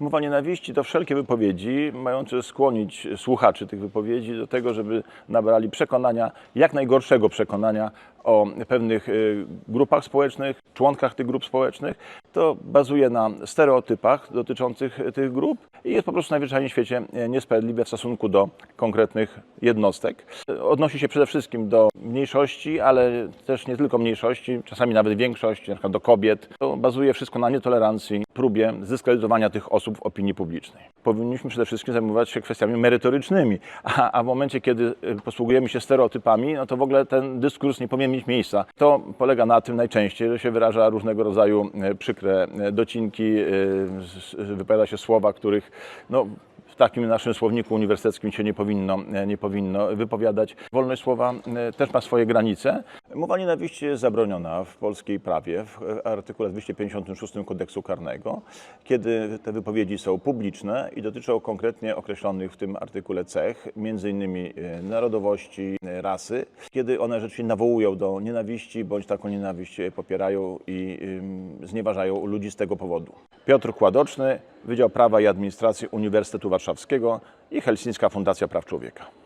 Mowa nienawiści to wszelkie wypowiedzi mające skłonić słuchaczy tych wypowiedzi do tego, żeby nabrali przekonania, jak najgorszego przekonania o pewnych y, grupach społecznych, członkach tych grup społecznych. To bazuje na stereotypach dotyczących tych grup i jest po prostu najwyższym świecie e, niesprawiedliwe w stosunku do konkretnych jednostek. Odnosi się przede wszystkim do mniejszości, ale też nie tylko mniejszości, czasami nawet większości, na przykład do kobiet. To bazuje wszystko na nietolerancji, próbie zdyskredytowania tych osób w opinii publicznej. Powinniśmy przede wszystkim zajmować się kwestiami merytorycznymi, a, a w momencie, kiedy y, posługujemy się stereotypami, no to w ogóle ten dyskurs nie powinien mieć miejsca. To polega na tym najczęściej, że się wyraża różnego rodzaju e, przykre e, docinki, e, wypowiada się słowa, których no, w takim naszym słowniku uniwersyteckim się nie powinno, nie powinno wypowiadać. Wolność słowa e, też ma swoje granice. Mowa nienawiści jest zabroniona w polskiej prawie, w e, artykule 256 kodeksu karnego, kiedy te wypowiedzi są publiczne i dotyczą konkretnie określonych w tym artykule cech, między innymi e, narodowości, rasy, kiedy one rzeczywiście nawołują do nienawiści bądź taką nienawiść popierają i znieważają ludzi z tego powodu. Piotr Kładoczny, Wydział Prawa i Administracji Uniwersytetu Warszawskiego i Helsińska Fundacja Praw Człowieka.